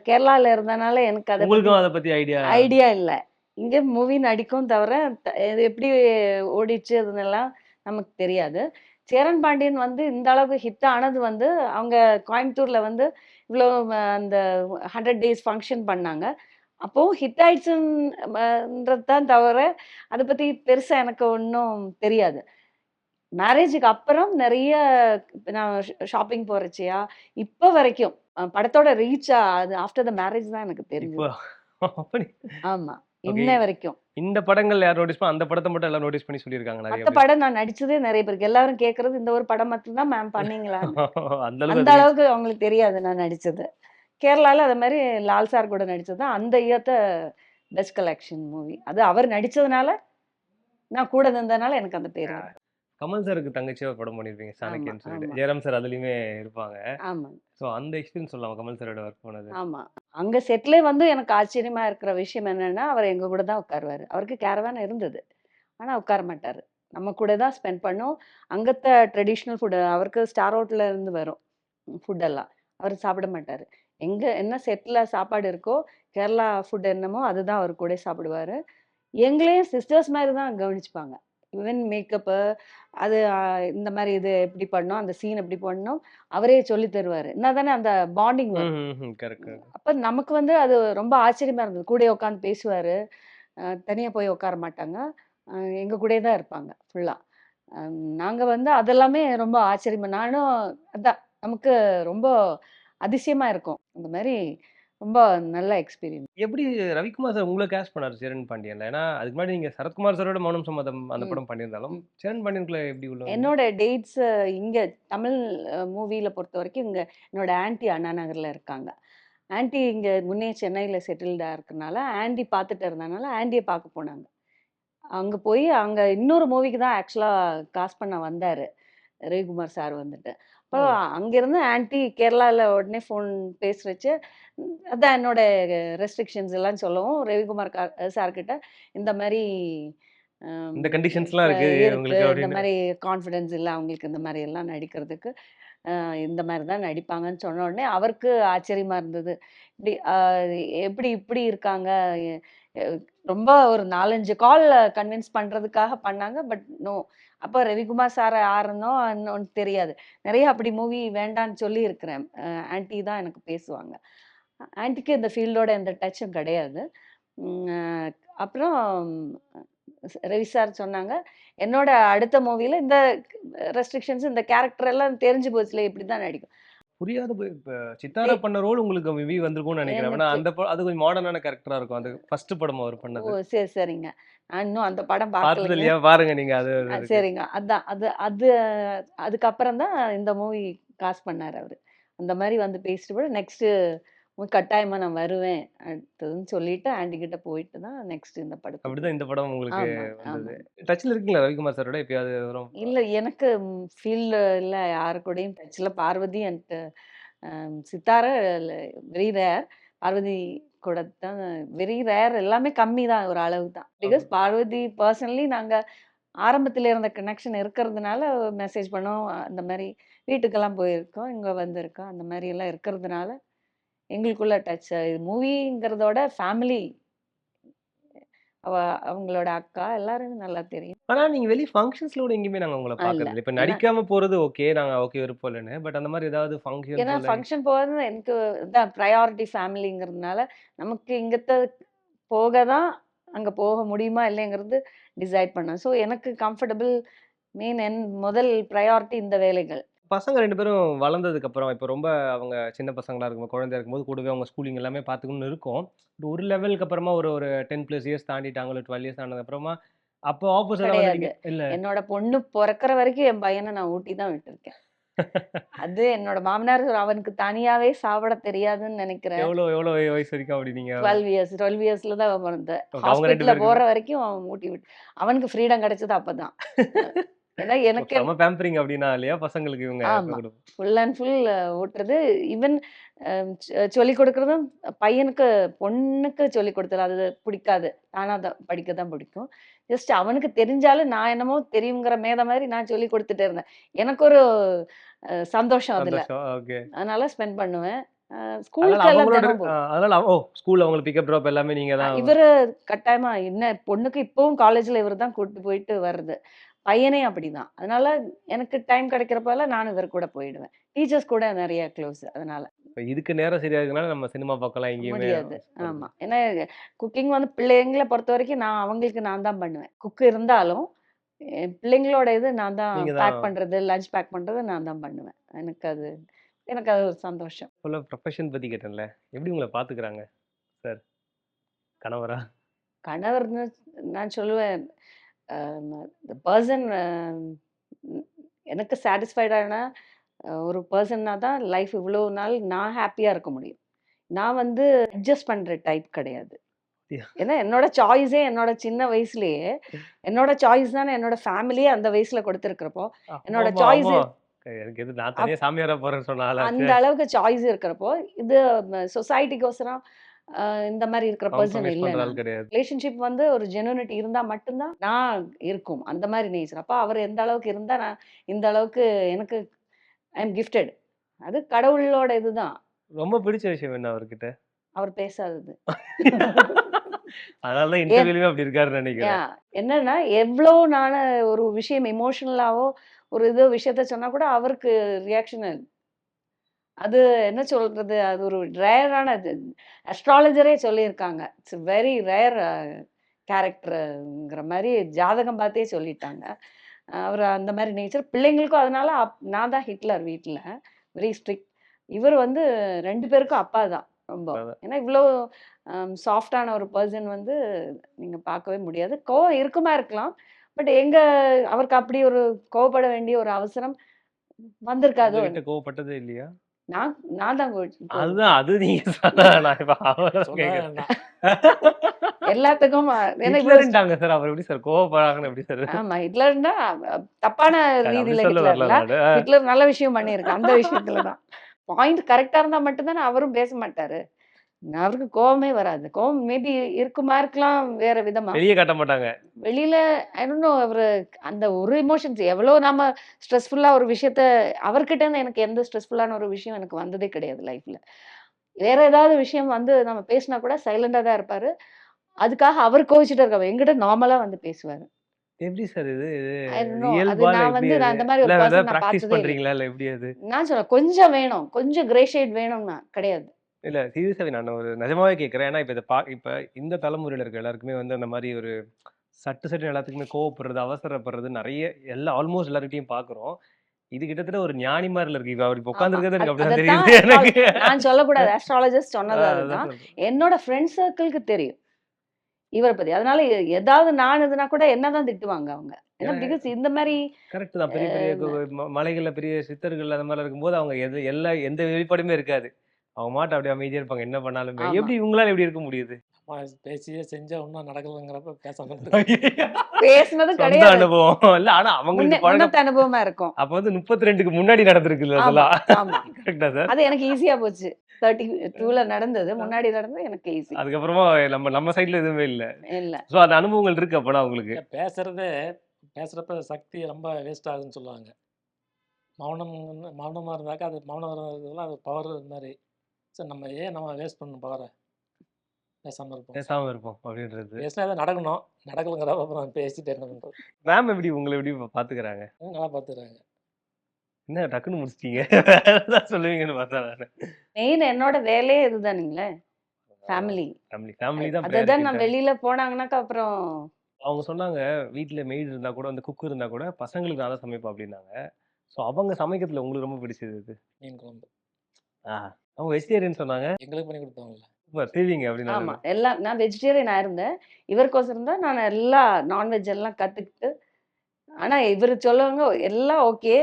கேரளால இருந்தனால எனக்கு அதை உங்களுக்கும் அதை பத்தி ஐடியா ஐடியா இல்ல. இங்க மூவி நடிக்கும் தவிர இது எப்படி ஓடிச்சு அதுன்னெல்லாம் நமக்கு தெரியாது. சேரன் பாண்டியன் வந்து இந்த அளவுக்கு ஹிட் ஆனது வந்து அவங்க கோயம்புத்தூர்ல வந்து இவ்வளோ அந்த ஹண்ட்ரட் டேஸ் ஃபங்க்ஷன் பண்ணாங்க. அப்போ ஹிட் ஆயிடுச்சுன்றது தான் தவிர அதை பத்தி பெருசா எனக்கு ஒன்றும் தெரியாது. மேரேஜுக்கு அப்புறம் நிறைய நான் ஷாப்பிங் போறச்சியா? இப்போ வரைக்கும் படத்தோட ரீச் அது ஆஃப்டர் த மேரேஜ் தான் எனக்கு அப்படி. ஆமா. இன்ன வரைக்கும். இந்த படங்கள் யார் நோட்டீஸ் பண்ண அந்த படத்தை மட்டும் எல்லாம் நோட்டீஸ் பண்ணி சொல்லியிருக்காங்க நிறைய படம் நான் நடிச்சதே நிறைய பேருக்கு. எல்லாரும் கேக்குறது இந்த ஒரு படம் மட்டும் தான் மேம் பண்ணீங்களா. <laughs> அந்த அளவுக்கு அவங்களுக்கு தெரியாது நான் நடிச்சது. கேரளால அது மாதிரி லால் சார் கூட நடிச்சது தான் அந்த இயர்த்த பெஸ்ட் கலெக்ஷன் மூவி அது அவர் நடிச்சதுனால நான் கூட இருந்ததுனால எனக்கு அந்த பேர். கமல் சாருக்கு தங்கச்சியா படம் பண்ணிருப்பீங்க சாணக்கியன்னு சொல்லிட்டு. ஜெயராம் சார் அதுலயுமே இருப்பாங்க. ஆமா. ஸோ அந்த எக்ஸ்பீரியன்ஸ் சொல்லலாம் கமல் சாரோட ஒர்க் பண்ணது ஆமா. அங்க செட்லே வந்து எனக்கு ஆச்சரியமா இருக்கிற விஷயம் என்னன்னா அவர் எங்க கூட தான் உட்காருவாரு. அவருக்கு கேரவான் இருந்தது. ஆனா உட்கார மாட்டாரு. நம்ம கூட தான் ஸ்பெண்ட் பண்ணோம். அங்கத்த ட்ரெடிஷ்னல் ஃபுட் அவருக்கு ஸ்டார் ஹோட்டல்ல இருந்து வரும் ஃபுட் எல்லாம். அவர் சாப்பிட மாட்டாரு. எங்க என்ன செட்ல சாப்பாடு இருக்கோ கேரளா ஃபுட் என்னமோ அதுதான் அவர் கூட சாப்பிடுவாரு. எங்களையும் சிஸ்டர்ஸ் மாதிரி தான் கவனிச்சுப்பாங்க. ஈவன் மேக்கப்பு அது இந்த மாதிரி இது எப்படி பண்ணணும் அந்த சீன் எப்படி பண்ணணும் அவரே சொல்லி தருவாரு. என்ன தானே அந்த பாண்டிங் அப்ப நமக்கு வந்து அது ரொம்ப ஆச்சரியமா இருந்தது. கூட உட்காந்து பேசுவாரு. தனியா போய் உட்கார மாட்டாங்க. எங்க கூடயே தான் இருப்பாங்க ஃபுல்லா நாங்க வந்து அதெல்லாமே ரொம்ப ஆச்சரியமா நானும் அதான் நமக்கு ரொம்ப அதிசயமா இருக்கும். அந்த மாதிரி ரொம்ப நல்ல எக்ஸ்பீரியன்ஸ் எப்படி ரவிக்குமார் சார் உங்களை கேஷ் பண்ணாரு சேரன் பாண்டியன்ல ஏன்னா அதுக்கு முன்னாடி நீங்க சரத்குமார் சாரோட மௌனம் சம்மதம் அந்த. படம் பண்ணியிருந்தாலும் ம். சேரன் பாண்டியன்குள்ள எப்படி உள்ள? என்னோட டேட்ஸ் இங்க தமிழ் மூவில பொறுத்த வரைக்கும் இங்க என்னோட ஆன்ட்டி அண்ணா நகர்ல இருக்காங்க ஆன்ட்டி இங்க முன்னே சென்னையில செட்டில்டா இருக்கறனால ஆன்ட்டி பார்த்துட்டு இருந்தனால ஆன்ட்டியை பார்க்க போனாங்க அங்க போய் அங்க இன்னொரு மூவிக்கு தான் ஆக்சுவலா காசு பண்ண வந்தாரு ரவிக்குமார் சார் வந்துட்டு அப்போ ஓ. அங்கிருந்து ஆன்ட்டி கேரளால உடனே ஃபோன் பேச வச்சு அதான் என்னோட ரெஸ்ட்ரிக்ஷன்ஸ் எல்லாம் சொல்லவும் ரவிக்குமார் சார் கிட்ட இந்த மாதிரி இந்த கண்டிஷன்ஸ்லாம் இருக்கு இந்த மாதிரி கான்ஃபிடன்ஸ் இல்லை அவங்களுக்கு இந்த மாதிரி எல்லாம் நடிக்கிறதுக்கு. இந்த மாதிரி தான் நடிப்பாங்கன்னு சொன்ன உடனே அவருக்கு ஆச்சரியமா இருந்தது. இப்படி எப்படி இப்படி இருக்காங்க? ரொம்ப ஒரு நாலஞ்சு கால் கன்வின்ஸ் பண்றதுக்காக பண்ணாங்க பட் நோ அப்போ ரவிக்குமார் சார் யாருன்னோ இன்னொன்னு தெரியாது. நிறைய அப்படி மூவி வேண்டான்னு சொல்லி இருக்கிறேன் ஆன்ட்டி தான் எனக்கு பேசுவாங்க. ஆன்ட்டிக்கு இந்த ஃபீல்டோட எந்த டச்சும் கிடையாது. அப்புறம் ரவி சார் சொன்னாங்க என்னோட அடுத்த மூவியில் இந்த ரெஸ்ட்ரிக்ஷன்ஸ் இந்த கேரக்டர் எல்லாம் தெரிஞ்சு போச்சுல இப்படி தான் நடிக்கும். புரியாத போய் இப்ப சித்தாரா. பண்ண ரோல் உங்களுக்கு மேபி வந்திருக்கும்னு நினைக்கிறேன். ஏன்னா அந்த அது கொஞ்சம் மாடர்னான கேரக்டரா இருக்கும். அது ஃபர்ஸ்ட் படம் அவர் ஓ பண்ணது. சரி சரிங்க. நான் இன்னும் அந்த படம் பார்த்தது பார்க்கல இல்லையா? பாருங்க நீங்க. அது. சரிங்க. அதான். அது அது அதுக்கப்புறம் தான் இந்த மூவி காசு பண்ணார் அவரு. அந்த மாதிரி வந்து பேசிட்டு கூட நெக்ஸ்ட் கட்டாயமா நான் வருவேன் அடுத்ததுன்னு சொல்லிட்டு ஆண்டி கிட்ட போயிட்டு தான் நெக்ஸ்ட் இந்த படத்துக்கு அப்படிதான் இந்த படம் உங்களுக்கு வந்தது. டச்ல இருக்கீங்களா ரவிக்குமார் சாரோட? எப்பயாவது வரும் இல்ல எனக்கு ஃபீல்டு இல்லை யாரு கூடயும் டச்சில் Parvathi and Sithara very rare Parvathi கூட தான் வெரி ரேர் எல்லாமே கம்மி தான் ஒரு அளவு தான். பிகாஸ் பார்வதி பர்சனலி நாங்க ஆரம்பத்துல இருந்த கனெக்ஷன் இருக்கிறதுனால மெசேஜ் பண்ணோம். அந்த மாதிரி வீட்டுக்கெல்லாம் போயிருக்கோம் இங்க வந்திருக்கோம். அந்த மாதிரி எல்லாம் இருக்கிறதுனால எங்களுக்குள்ள டச் இது மூவிங்கிறதோட ஃபேமிலி அவ அவங்களோட அக்கா எல்லாரும் நல்லா தெரியும். ஆனா நீங்க வெளிய ஃபங்க்ஷன்ஸ்ல கூட எங்கேயுமே நாங்க உங்களை பாக்குறது இப்ப ஏன்னா நடிக்காம போறது ஓகே நாங்க ஓகே விருப்பம் இல்லைன்னு பட் அந்த மாதிரி ஏதாவது ஏன்னா ஃபங்க்ஷன்ஸ் ஃபங்க்ஷன் போகிறது எனக்கு தான் ப்ரையாரிட்டி ஃபேமிலிங்கிறதுனால நமக்கு இங்கத்த போக தான் அங்கே போக முடியுமா இல்லைங்கிறது டிசைட் பண்ணேன் ஸோ எனக்கு கம்ஃபர்டபுள் மெயின் என் முதல் ப்ரையாரிட்டி இந்த வேலைகள். பசங்க ரெண்டு பேரும் வளர்ந்ததுக்கு அப்புறம் இப்போ ரொம்ப அவங்க சின்ன பசங்களா இருக்கும் குழந்தையா இருக்கும்போது கூடவே அவங்க ஸ்கூலிங் எல்லாமே பார்த்துக்கணும்னு இருக்கும். ஒரு லெவலுக்கு அப்புறமா ஒரு ஒரு டென் ப்ளஸ் இயர்ஸ் தாண்டிட்டாங்க டுவெல் இயர்ஸ் ஆனதுக்கு அப்புறமா அப்போ நீங்க இல்ல. என்னோட பொண்ணு பிறக்கிற வரைக்கும் என் பையனை நான் ஊட்டி தான் விட்டுருக்கேன். <laughs> அது என்னோட மாமனார் அவனுக்கு தனியாவே சாப்பிட தெரியாதுன்னு நினைக்கிறேன். எவ்வளோ எவ்வளோ வயசு வரைக்கும் அப்படி நீங்க? டுவெல் இயர்ஸ் டுவெல் இயர்ஸ்ல தான் அவன் பிறந்த Okay, அவங்க ரெண்டு ஹாஸ்பிட்டல்ல போற வரைக்கும் அவன் ஊட்டி விட்டு அவனுக்கு ஃப்ரீடம் கிடைச்சது அப்பதான். <laughs> ஏன்னா எனக்கு செம பேம்பரிங் அப்படின்னா இல்லையா? பசங்களுக்கு இவங்க ஃபுல் அண்ட் ஃபுல் ஓட்டுறது. ஈவன் சொல்லி கொடுக்கறதும் பையனுக்கு பொண்ணுக்கு சொல்லி கொடுத்தது அது பிடிக்காது. தானா தான் படிக்க தான் பிடிக்கும். ஜஸ்ட் அவனுக்கு தெரிஞ்சாலும் நான் என்னமோ தெரியுங்கிற மேத மாதிரி நான் சொல்லி கொடுத்துட்டே இருந்தேன். எனக்கு ஒரு சந்தோஷம் அதுல. அதனால ஸ்பெண்ட் பண்ணுவேன். அதனால ஓ ஸ்கூல்ல அவங்களுக்கு பிக்கப் ட்ராப் எல்லாமே நீங்க தான் இவரு கட்டாயமா என்ன பொண்ணுக்கு இப்பவும் காலேஜ்ல இவர் தான் கூட்டு போயிட்டு வருது பையனே அப்படிதான். அதனால எனக்கு டைம் கிடைக்கிறப்பெல்லாம் நானும் இவர் கூட போயிடுவேன். டீச்சர்ஸ் கூட நிறைய க்ளோஸ் அதனால. இதுக்கு நேரம் சரியா இருக்குனால நம்ம சினிமா பார்க்கலாம் எங்கேயுமே முடியாது. ஆமா. ஏன்னா குக்கிங் வந்து பிள்ளைங்களை பொறுத்த வரைக்கும் நான் அவங்களுக்கு நான் தான் பண்ணுவேன். குக் இருந்தாலும் பிள்ளைங்களோட இது நான் தான் பேக். பண்றது லஞ்ச் பேக் பண்றது நான் தான் பண்ணுவேன். எனக்கு அது எனக்கு அது ஒரு சந்தோஷம். சொல்ல ப்ரொஃபஷன் பத்தி கேட்டேன்ல. எப்படி உங்களை பாத்துக்கிறாங்க சார் கணவரா? கணவர்னு நான் சொல்லுவேன் பர்சன் எனக்கு சாட்டிஸ்ஃபைடான ஒரு பர்சன்னா தான் லைஃப் இவ்வளோ நாள் நான் ஹாப்பியாக இருக்க முடியும். நான் வந்து அட்ஜஸ்ட் பண்ணுற டைப் கிடையாது? ஏன்னா என்னோட சாய்ஸே என்னோட சின்ன வயசுலயே என்னோட சாய்ஸ் தானே என்னோட ஃபேமிலியே அந்த வயசுல கொடுத்துருக்கிறப்போ என்னோட ஆளா அந்த அளவுக்கு சாய்ஸ் இருக்கிறப்போ இது சொசைட்டிக்கோசரம் இந்த மாதிரி இருக்கிற பர்சன் இல்லை ரிலேஷன்ஷிப் வந்து ஒரு ஜெனுனிட்டி இருந்தா மட்டும்தான் நான் இருக்கும். அந்த மாதிரி நேச்சர் அப்போ அவர் எந்த அளவுக்கு இருந்தா நான் இந்த அளவுக்கு எனக்கு ஐ எம் கிஃப்டட் அது கடவுளோட இதுதான். ரொம்ப பிடிச்ச விஷயம் என்ன அவர்கிட்ட? அவர் பேசாதது. அதனாலதான் இன்டர்வியூலயுமே அப்படி இருக்காருன்னு நினைக்கிறேன். என்னன்னா எவ்வளோ நான் ஒரு விஷயம் எமோஷனலாவோ ஒரு இது விஷயத்த சொன்னா கூட அவருக்கு ரியாக்ஷன் அது என்ன சொல்றது? அது ஒரு ரேரான அஸ்ட்ராலஜரே சொல்லியிருக்காங்க. இட்ஸ் வெரி ரேர் கேரக்டருங்கிற மாதிரி ஜாதகம் பார்த்தே சொல்லிட்டாங்க. அவர் அந்த மாதிரி நேச்சர் பிள்ளைங்களுக்கும் அதனால அப்- நான் தான் ஹிட்லர் வீட்டில் வெரி ஸ்ட்ரிக்ட் இவர் வந்து ரெண்டு பேருக்கும் அப்பா தான் ரொம்ப. ஏன்னா இவ்வளோ சாஃப்டான ஒரு பர்சன் வந்து நீங்க பார்க்கவே முடியாது. கோவம் இருக்குமா இருக்கலாம். பட் எங்க அவருக்கு அப்படி ஒரு கோவப்பட வேண்டிய ஒரு அவசரம் வந்திருக்காதோ கோவப்பட்டதே இல்லையா? நான் நான் தான் அதுதான் அது நீங்க. <laughs> <laughs> எல்லாத்துக்கும் ஹிட்லர்ன்ட்டாங்க சார் அவர் எப்படி சார் கோவப்படுறாங்கன்னு எப்படி சார்? ஆமா ஹிட்லர்னா தப்பான ரீதியில. ஹிட்லர் நல்ல விஷயம் பண்ணியிருக்கு அந்த விஷயத்துல தான் பாயிண்ட் கரெக்டா இருந்தா மட்டும்தானே அவரும் பேச மாட்டாரு. அவருக்கு கோவமே வராது. கோவம் மேபி இருக்குமா இருக்கலாம் வேற விதமா. வெளியே காட்ட மாட்டாங்க. வெளியில ஐ நோ அவரு அந்த ஒரு இமோஷன்ஸ் எவ்வளோ நம்ம ஸ்ட்ரெஸ்ஃபுல்லா ஒரு விஷயத்த அவர்கிட்ட இருந்து எனக்கு எந்த ஸ்ட்ரெஸ்ஃபுல்லான ஒரு விஷயம் எனக்கு வந்ததே கிடையாது லைஃப்ல வேற ஏதாவது விஷயம் வந்து நம்ம பேசினா கூட சைலண்டா தான் இருப்பாரு. அதுக்காக அவர் கோவிச்சுட்டு இருக்காரு. எங்கிட்ட நார்மலா வந்து பேசுவாரு. எப்படி சார் இது? நான் வந்து? நான் அந்த மாதிரி ஒரு ஏதாவது நான் பார்த்ததே நான் சொல்றேன் கொஞ்சம் வேணும். கொஞ்சம் கிரே ஷேட் வேணும்னா கிடையாது. இல்ல சீரியஸாவே நான் ஒரு நிஜமாவே கேட்கறேன். ஏன்னா இப்ப இதை பா இப்ப இந்த தலைமுறையில இருக்க எல்லாருக்குமே வந்து அந்த மாதிரி ஒரு சட்டு சட்டு எல்லாத்துக்குமே கோவப்படுறது அவசரப்படுறது நிறைய எல்லா ஆல்மோஸ்ட் எல்லார்கிட்டயும் பாக்குறோம். இது கிட்டத்தட்ட ஒரு ஞானி மாதிரி இருக்கு. இப்ப அவர் இப்ப உட்காந்துருக்கிறது எனக்கு அப்படிதான் தெரியுது. எனக்கு நான் சொல்லக்கூடாது. அஸ்ட்ராலஜிஸ்ட் சொன்னது அதுதான். என்னோட ஃப்ரெண்ட் சர்க்கிளுக்கு தெரியும். இவரை பத்தி. அதனால ஏதாவது நான் இதுனா கூட என்னதான் திட்டுவாங்க அவங்க? ஏன்னா பிகாஸ் இந்த மாதிரி கரெக்ட் தான். பெரிய பெரிய மலைகள்ல பெரிய சித்தர்கள் அந்த மாதிரி இருக்கும்போது அவங்க எது எல்லா எந்த வெளிப்பாடுமே இருக்காது. அவங்க மாட்ட அப்படியே அமைதியா இருப்பாங்க. என்ன பண்ணாலுமே. எப்படி இவங்களால எப்படி இருக்க முடியுது? பேசியே செஞ்சா ஒன்றும் நடக்கலைங்கிறப்ப பேசாம பேசுனது கிடையாது. அனுபவம். இல்ல ஆனா முன்னத்த அனுபவமா இருக்கும். அப்ப வந்து முப்பத்தி ரெண்டுக்கு முன்னாடி நடந்திருக்குல்ல ஆமா அதெல்லாம். ஆமா கரெக்டா சார் அது எனக்கு ஈஸியா போச்சு. தேர்ட்டி டூல நடந்தது. முன்னாடி நடந்தது எனக்கு ஈஸி அதுக்கப்புறமா நம்ம நம்ம சைடுல எதுவுமே இல்ல. இல்ல. சோ அந்த அனுபவங்கள் இருக்கு அப்பனா உங்களுக்கு? பேசுறதே பேசுறப்ப சக்தி ரொம்ப வேஸ்ட் ஆகுதுன்னு சொல்லுவாங்க. மௌனம் மௌனமா இருந்தாக்கா அது மௌனம் இருக்கிறதுலாம் அது பவர் மாதிரி. சரி நம்ம ஏன் நம்ம வேஸ்ட் பண்ணணும் பவரை பேசாம இருப்போம். பேசாம இருப்போம் அப்படின்றது. பேசினா எதாவது நடக்கணும். நடக்கலைங்கிறப்ப அப்புறம் பேசிட்டு என்ன பண்றது மேம் எப்படி உங்களை எப்படி இப்ப பாத்துக்கிறாங்க? அவங்க நல்லா பார்த்துக்கிறாங்க என்ன டக்குன்னு முடிச்சிட்டீங்க? சொல்லுவீங்கன்னு பார்த்தா நானு. மெயின் என்னோட வேலையே இதுதானுங்களே. ஃபேமிலி ஃபேமிலி ஃபேமிலி தான் அதுதான் நான். வெளியில போனாங்கன்னாக்கா அப்புறம் அவங்க சொன்னாங்க வீட்ல மெய்டு இருந்தா கூட வந்து குக் இருந்தா கூட பசங்களுக்கு நான் தான் சமைப்பேன் அப்படின்னாங்க. சோ அவங்க சமைக்கிறதுல உங்களுக்கு ரொம்ப பிடிச்சது இது மீன் குழம்பு. அவங்க வெஜிடேரியன் சொன்னாங்க. எங்களுக்கு பண்ணி கொடுத்தாங்கல்ல அப்படின்னு ஆமா எல்லாம் நான் வெஜிடேரியனா இருந்தேன் இவருக்கோசரம் தான் நான் எல்லா நான்வெஜ் எல்லாம் கத்துக்கிட்டு ஆனா இவர் சொல்லுவாங்க எல்லாம் ஓகே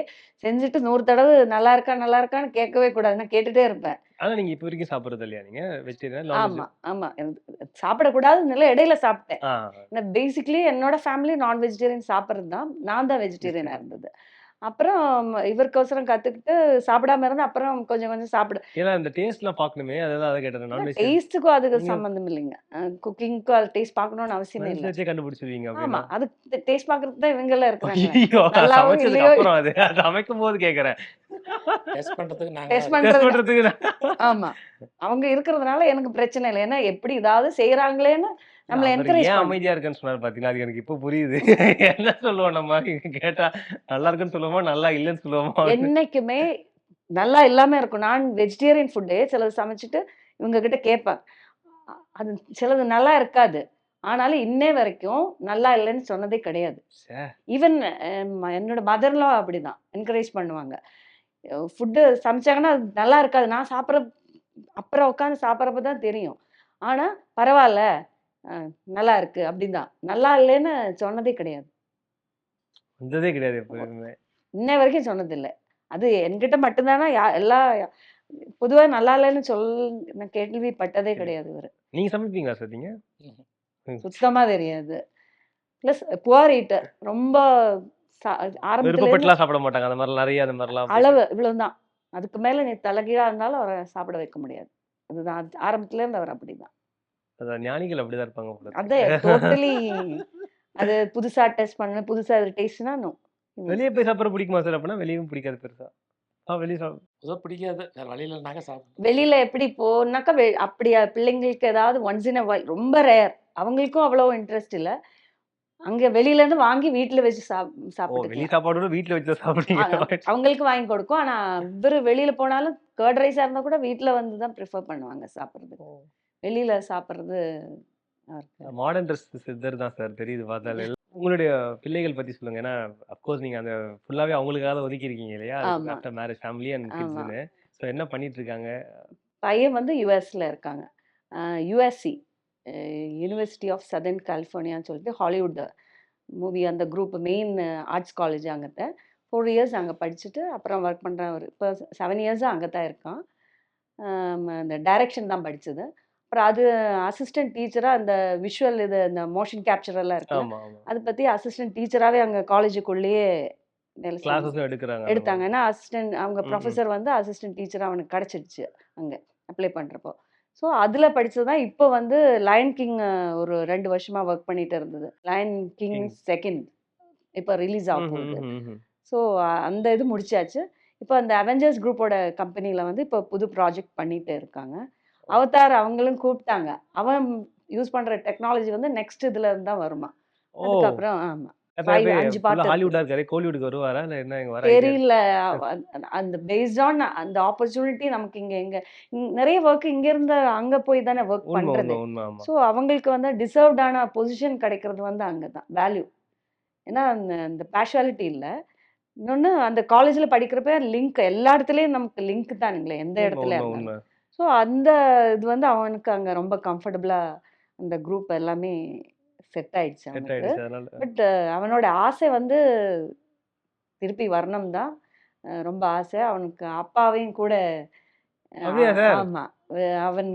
செஞ்சுட்டு நூறு தடவை நல்லா இருக்கா நல்லா இருக்கான்னு கேட்கவே கூடாது. நான் கேட்டுட்டே இருப்பேன். ஆனா நீங்க இப்ப வரைக்கும் சாப்பிடுறது இல்லையா நீங்க? வெஜிடேரியன் ஆமா ஆமா. எனக்கு சாப்பிடக்கூடாதுன்னு இடையில சாப்பிட்டேன். பேசிக்லி என்னோட ஃபேமிலி நான் வெஜிடேரியன் சாப்பிட்றது தான் நான் தான் வெஜிடேரியனா இருந்தது. அப்புறம் இவருக்கோசரம் கத்துக்கிட்டு சாப்பிடாம இருந்து அப்புறம் கொஞ்சம் கொஞ்சம் சாப்பிட. ஏன்னா இந்த டேஸ்ட்லாம் பார்க்கணுமே. அதான் அதை கேட்டேன் நான்வெஜ் டேஸ்ட்டுக்கும் அதுக்கு சம்மந்தம் இல்லைங்க. குக்கிங்க்கும் அது டேஸ்ட் பார்க்கணும்னு அவசியமே இல்லை. கண்டுபிடிச்சிருவீங்க ஆமா. அது டேஸ்ட் பாக்குறது தான் இவங்க எல்லாம் அது சமைக்கும் போது கேக்குறேன் டெஸ்ட் பண்றதுக்கு ஆமா. அவங்க இருக்கிறதுனால எனக்கு பிரச்சனை இல்லை. ஏன்னா எப்படி ஏதாவது செய்யறாங்களேன்னு நம்மள என்கரேஜ் ஏன் அமைதியா இருக்கேன்னு சொன்னாரு பாத்தீங்களா? அது எனக்கு இப்ப புரியுது. என்ன சொல்லுவோம் நம்ம? கேட்டா நல்லா இருக்குன்னு சொல்லுவோமா? நல்லா இல்லைன்னு சொல்லுவோமா? என்னைக்குமே நல்லா இல்லாம இருக்கும். நான் வெஜிடேரியன் ஃபுட்டு சிலது சமைச்சிட்டு இவங்க கிட்ட கேட்பேன். அது சிலது நல்லா இருக்காது. ஆனாலும் இன்னே வரைக்கும் நல்லா இல்லைன்னு சொன்னதே கிடையாது. ஈவன் என்னோட மதர்லாம் அப்படிதான். என்கரேஜ் பண்ணுவாங்க. ஃபுட்டு சமைச்சாங்கன்னா அது நல்லா இருக்காது. நான் சாப்பிட்ற அப்புறம் உட்காந்து சாப்பிட்றப்ப தான் தெரியும். ஆனா பரவாயில்ல. நல்லா இருக்கு அப்படிதான் நல்லா இல்லைன்னு சொன்னதே கிடையாது. வந்ததே கிடையாது எப்பவுமே இன்னை வரைக்கும் சொன்னதில்லை. அது என்கிட்ட மட்டும்தானா? யா எல்லா பொதுவா நல்லா இல்லைன்னு சொல் நான் கேள்விப்பட்டதே கிடையாது இவர். நீங்க சமைப்பீங்களா சார் நீங்க சுத்தமா தெரியாது. ப்ளஸ் புவர் ஈட்டர் ரொம்ப ஆரம்பத்துல சாப்பிட மாட்டாங்க. அந்த மாதிரி நிறைய அந்த மாதிரிலாம் அளவு இவ்வளவுதான். அதுக்கு மேல நீ தலைகீழா இருந்தாலும் அவரை சாப்பிட வைக்க முடியாது. அதுதான் அது ஆரம்பத்துல இருந்து அவர் அப்படிதான். அதான் ஞானிகள் அப்படிதான் இருப்பாங்க போல இருக்கு. அதே டோட்டலி <laughs> அது புதுசா டெஸ்ட் பண்ண புதுசா டேஸ்ட்னா நோ வெளியே போய் சாப்பிட பிடிக்குமா சார் அப்படின்னா வெளியவும் பிடிக்காது பெருசா. ஆ வெளியே சாப்பிட பிடிக்காது. சாப்பிடுவோம் வெளியில எப்படி போனாக்கா அப்படியா பிள்ளைங்களுக்கு ஏதாவது ஒன்ஸ் இன் ரொம்ப ரேர் அவங்களுக்கும் அவ்வளோ இன்ட்ரெஸ்ட் இல்ல. அங்க வெளியில இருந்து வாங்கி வீட்டுல வச்சு சாப்பிட்டு சாப்பாடோட வீட்டுல வச்சு சாப்பிடுறீங்க அவங்களுக்கு வாங்கி கொடுக்கும். ஆனா இவரு வெளியில போனாலும் கர்ட் ரைஸா இருந்தா கூட வீட்டுல வந்து தான் ப்ரிஃபர் பண்ணுவாங்க சாப்பிட்றதுக்கு. வெளியில சாப்பிட்றது மாடர்ன் ட்ரெஸ் சித்தர் தான் சார் தெரியுது பார்த்தாலே. உங்களுடைய பிள்ளைகள் பத்தி சொல்லுங்க. ஏன்னா அப்கோர்ஸ் நீங்க அந்த ஃபுல்லாவே அவங்களுக்காக ஒதுக்கி இருக்கீங்க இல்லையா. After marriage family and. கிட்ஸ்னு so என்ன பண்ணிட்டு இருக்காங்க பையன் வந்து யூஎஸ்ல இருக்காங்க. யூஎஸ்சி யூனிவர்சிட்டி ஆஃப் சதர்ன் கலிஃபோர்னியான்னு சொல்லிட்டு ஹாலிவுட் மூவி அந்த குரூப் மெயின் ஆர்ட்ஸ் காலேஜ் அங்கத்த. ஃபோர் இயர்ஸ் அங்கே படிச்சுட்டு அப்புறம் ஒர்க் பண்ணுறான் ஒரு இப்போ செவன் இயர்ஸாக அங்கே தான் இருக்கான் அந்த டைரக்ஷன் தான் படிச்சது. அப்புறம் அது அசிஸ்டன்ட் டீச்சராக அந்த விஷுவல் இது இந்த மோஷன் கேப்சர் எல்லாம் இருக்கு அதை பற்றி அசிஸ்டன்ட் டீச்சராகவே அங்கே காலேஜுக்குள்ளேயே எடுத்தாங்க. ஏன்னா அசிஸ்டன்ட் அவங்க. ப்ரொஃபஸர் வந்து அசிஸ்டன்ட் டீச்சர் அவனுக்கு கிடச்சிடுச்சு அங்கே அப்ளை பண்ணுறப்போ ஸோ அதில் படிச்சது தான் இப்போ வந்து லயன் கிங் ஒரு ரெண்டு வருஷமாக ஒர்க் பண்ணிட்டு இருந்தது. Lion king. செகண்ட் இப்போ ரிலீஸ் ஆக ம், ம், போகுது. ஸோ அந்த இது முடிச்சாச்சு. இப்போ அந்த அவெஞ்சர்ஸ் குரூப்போட கம்பெனியில் வந்து இப்போ புது ப்ராஜெக்ட் பண்ணிட்டு இருக்காங்க. அவதார் அவங்களும் கூப்பிட்டாங்க. அவன் யூஸ் பண்ணுற டெக்னாலஜி வந்து நெக்ஸ்ட் இதுல இருந்து தான் வருமா அதுக்கப்புறம் ஆமாம் அப்ப five, அப்படியே அஞ்சு full part ஆ இருக்கு. ஹாலிவுட்டா இருக்காரு? கோலிவுட்க்கு வருவாரா? இல்ல என்ன இங்க வர idea? தெரியல. அந்த- பேஸ்ட் ஆன் அந்த ஆப்பர்ச்சுனிட்டி நமக்கு இங்க எங்க நிறைய ஒர்க் இங்க இருந்து அங்க போய் தானே ஒர்க் பண்றது. ஆமா. ஸோ அவங்களுக்கு வந்து டிசர்வ்டான பொசிஷன் கிடைக்கிறது வந்து அங்கே தான் வேல்யூ ஏன்னா அந்த பேஷுவாலிட்டி இல்லை. இன்னொன்று அந்த காலேஜில் படிக்கிறப்ப லிங்க் எல்லா இடத்துலையும் நமக்கு லிங்க் தானுங்களே எந்த இடத்துல ஸோ அந்த இது வந்து அவனுக்கு அங்கே ரொம்ப கம்ஃபர்டபுளாக அந்த குரூப் எல்லாமே செட் ஆயிடுச்சு அவனுக்கு. பட் அவனோட ஆசை வந்து திருப்பி வரணும் தான். ரொம்ப ஆசை. அவனுக்கு அப்பாவையும் கூட? ஆமா. அவன்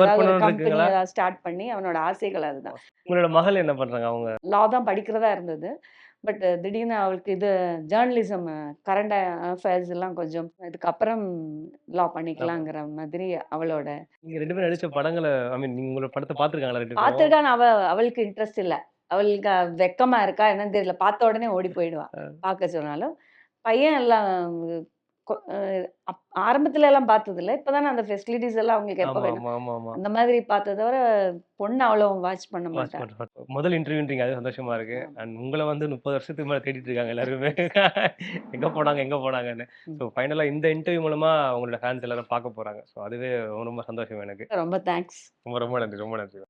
பண்ணணும்னு கம்பெனி ஸ்டார்ட் பண்ணி அவனோட ஆசைகள் அதுதான். உங்களோட மகள் என்ன பண்றாங்க அவங்க? லா தான் படிக்கிறதா இருந்தது. பட் திடீர்னு அவளுக்கு இது ஜேர்னலிசம் கரண்ட் அஃபேர்ஸ் எல்லாம் கொஞ்சம் இதுக்கப்புறம் லா பண்ணிக்கலாங்கிற மாதிரி அவளோட நீங்க ரெண்டு பேரும் நடிச்ச படங்களை ஐ மீன் நீங்க உங்களோட படத்தை பாத்துருக்காங்களா ரெண்டு பேரும்? பார்த்துருக்கான் அவ அவளுக்கு இன்ட்ரெஸ்ட் இல்ல. அவளுக்கு வெக்கமா இருக்கா என்னன்னு தெரியல. பார்த்த உடனே ஓடி போயிடுவா. பார்க்க சொன்னாலும் பையன் எல்லாம் ஆரம்பத்துல எல்லாம் பார்த்தது இல்ல இப்பதானே அந்த ஃபெசிலிட்டிஸ் எல்லாம் அவங்களுக்கு எப்ப வேணும்? அந்த மாதிரி பார்த்தத தவிர பொண்ணு அவ்வளவு வாட்ச் பண்ண Watch மாட்டா. பண்றேன். முதல் இன்டர்வியூன்றீங்க அது சந்தோஷமா இருக்கு. அண்ட் உங்களை வந்து முப்பது வருஷத்துக்கு மேல தேடிட்டு இருக்காங்க எல்லாருமே. <laughs> எங்க போனாங்க எங்க போனாங்கன்னு. ஸோ ஃபைனலா இந்த இன்டர்வியூ மூலமா உங்களோட ஃபேன்ஸ் எல்லாரும் பார்க்க போறாங்க. ஸோ அதுவே ரொம்ப சந்தோஷம் எனக்கு. ரொம்ப தேங்க்ஸ் ரொம்ப ரொம்ப நன்றி ரொம்ப நன்றி.